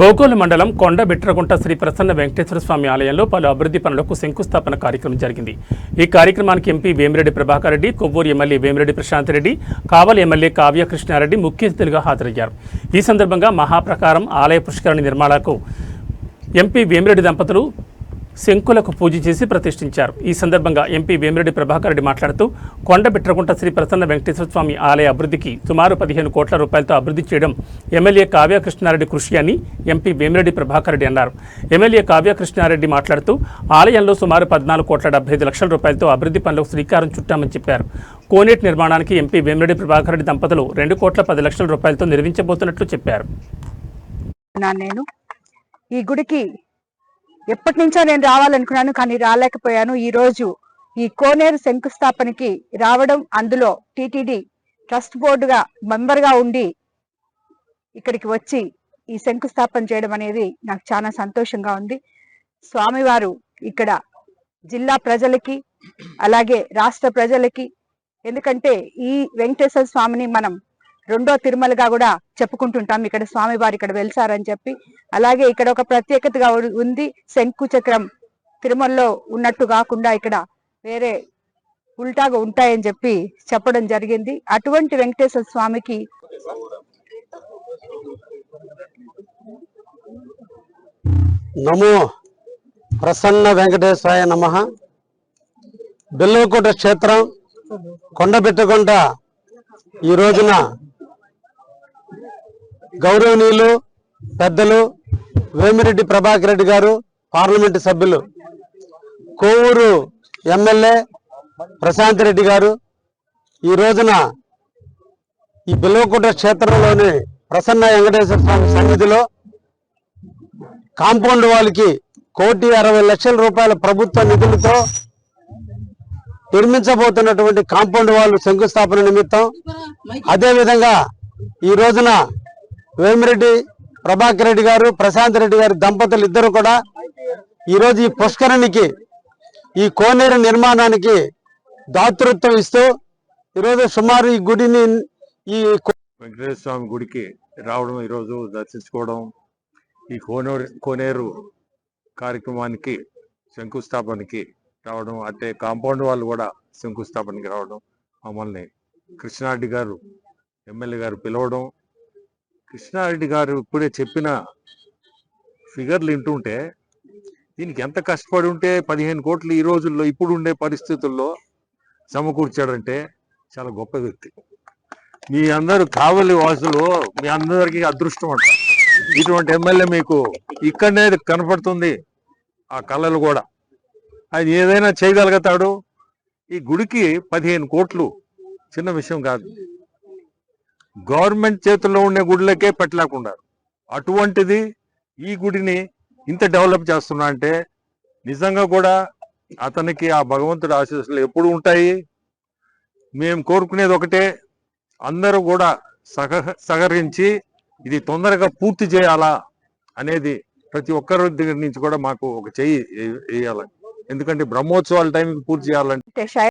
బోగోలు మండలం కొండ బిట్రగుంట శ్రీ ప్రసన్న వెంకటేశ్వర స్వామి ఆలయంలో పలు అభివృద్ధి పనులకు శంకుస్థాపన కార్యక్రమం జరిగింది. ఈ కార్యక్రమానికి MP Vemireddy Prabhakar Reddy Kovvur MLA Vemireddy Prashanth Reddy Kavali MLA Kavya Krishna Reddy ముఖ్య అతిథులుగా హాజరయ్యారు. ఈ సందర్భంగా మహాప్రకారం ఆలయ పుష్కరణి నిర్మాణాలకు ఎంపీ వేమిరెడ్డి దంపతులు శంకులకు పూజ చేసి ప్రతిష్ఠించారు. ఈ సందర్భంగా ఎంపీ వేమిరెడ్డి ప్రభాకర్ రెడ్డి మాట్లాడుతూ కొండబిట్రకుంట శ్రీ ప్రసన్న వెంకటేశ్వర స్వామి ఆలయ అభివృద్ధికి సుమారు పదిహేను కోట్ల రూపాయలతో అభివృద్ధి చేయడం ఎమ్మెల్యే కావ్య కృష్ణారెడ్డి కృషి అని ఎంపీ వేమిరెడ్డి ప్రభాకర్ రెడ్డి అన్నారు. ఎమ్మెల్యే కావ్య కృష్ణారెడ్డి మాట్లాడుతూ ఆలయంలో సుమారు పద్నాలుగు కోట్ల డెబ్బై ఐదు లక్షల రూపాయలతో అభివృద్ధి పనులకు శ్రీకారం చుట్టామని చెప్పారు. కోనేట్ నిర్మాణానికి ఎంపీ వేమిరెడ్డి ప్రభాకర్ రెడ్డి దంపతులు రెండు కోట్ల పది లక్షల రూపాయలతో నిర్మించబోతున్నట్లు చెప్పారు. నేను ఈ గుడికి ఎప్పటి నుంచో నేను రావాలనుకున్నాను కానీ రాలేకపోయాను. ఈ రోజు ఈ కోనేరు శంకుస్థాపనకి రావడం అందులో టిటిడి ట్రస్ట్ బోర్డుగా మెంబర్గా ఉండి ఇక్కడికి వచ్చి ఈ శంకుస్థాపన చేయడం అనేది నాకు చాలా సంతోషంగా ఉంది. స్వామివారు ఇక్కడ జిల్లా ప్రజలకి అలాగే రాష్ట్ర ప్రజలకి ఎందుకంటే ఈ వెంకటేశ్వర స్వామిని మనం రెండో తిరుమలగా కూడా చెప్పుకుంటుంటాం. ఇక్కడ స్వామివారు ఇక్కడ వెలిసారని చెప్పి. అలాగే ఇక్కడ ఒక ప్రత్యేకతగా ఉంది శంకు చక్రం. తిరుమలలో ఉన్నట్టు కాకుండా ఇక్కడ వేరే ఉల్టాగా ఉంటాయని చెప్పి చెప్పడం జరిగింది. అటువంటి వెంకటేశ్వర స్వామికి నమో ప్రసన్న వెంకటేశ్వరాయ నమ. బెల్లకోట క్షేత్రం కొండబెట్టకొండ ఈ రోజున గౌరవనీయులు పెద్దలు వేమిరెడ్డి ప్రభాకర్ రెడ్డి గారు పార్లమెంటు సభ్యులు కోవూరు ఎమ్మెల్యే ప్రశాంత్ రెడ్డి గారు. ఈ రోజున ఈ బిల్వకుంట క్షేత్రంలోని ప్రసన్న వెంకటేశ్వర స్వామి సన్నిధిలో కాంపౌండ్ వాళ్ళకి కోటి అరవై లక్షల రూపాయల ప్రభుత్వ నిధులతో నిర్మించబోతున్నటువంటి కాంపౌండ్ వాళ్ళు శంకుస్థాపన నిమిత్తం. అదేవిధంగా ఈ రోజున వేమిరెడ్డి ప్రభాకర్ రెడ్డి గారు ప్రశాంత్ రెడ్డి గారు దంపతులు ఇద్దరు కూడా ఈరోజు ఈ పుష్కరణికి ఈ కోనేరు నిర్మాణానికి దాతృత్వం ఇస్తూ ఈరోజు సుమారు ఈ గుడిని ఈ వెంకటేశ్వర స్వామి గుడికి రావడం ఈరోజు దర్శించుకోవడం ఈ కోనేరు కోనేరు కార్యక్రమానికి శంకుస్థాపనకి రావడం అంటే కాంపౌండ్ వాళ్ళు కూడా శంకుస్థాపనకి రావడం మమ్మల్ని కృష్ణారెడ్డి గారు ఎమ్మెల్యే గారు పిలవడం కృష్ణారెడ్డి గారు ఇప్పుడే చెప్పిన ఫిగర్లు వింటుంటే దీనికి ఎంత కష్టపడి ఉంటే పదిహేను కోట్లు ఈ రోజుల్లో ఇప్పుడు ఉండే పరిస్థితుల్లో సమకూర్చాడంటే చాలా గొప్ప వ్యక్తి. మీ అందరూ కావలి వాసులు మీ అందరికీ అదృష్టం అంట. ఇటువంటి ఎమ్మెల్యే మీకు ఇక్కడనే కనపడుతుంది ఆ కళలు కూడా. ఆయన ఏదైనా చేయగలుగుతాడు. ఈ గుడికి పదిహేను కోట్లు చిన్న విషయం కాదు. గవర్నమెంట్ చేతుల్లో ఉండే గుడిలకే పెట్టలేకున్నారు అటువంటిది ఈ గుడిని ఇంత డెవలప్ చేస్తున్నా అంటే నిజంగా కూడా అతనికి ఆ భగవంతుడి ఆశీస్సులు ఎప్పుడు ఉంటాయి? మేము కోరుకునేది ఒకటే అందరూ కూడా సహ సహకరించి ఇది తొందరగా పూర్తి చేయాలా అనేది ప్రతి ఒక్కరి దగ్గర నుంచి కూడా మాకు ఒక చెయ్యి వేయాలి. ఎందుకంటే బ్రహ్మోత్సవాల టైంకి పూర్తి చేయాలంటే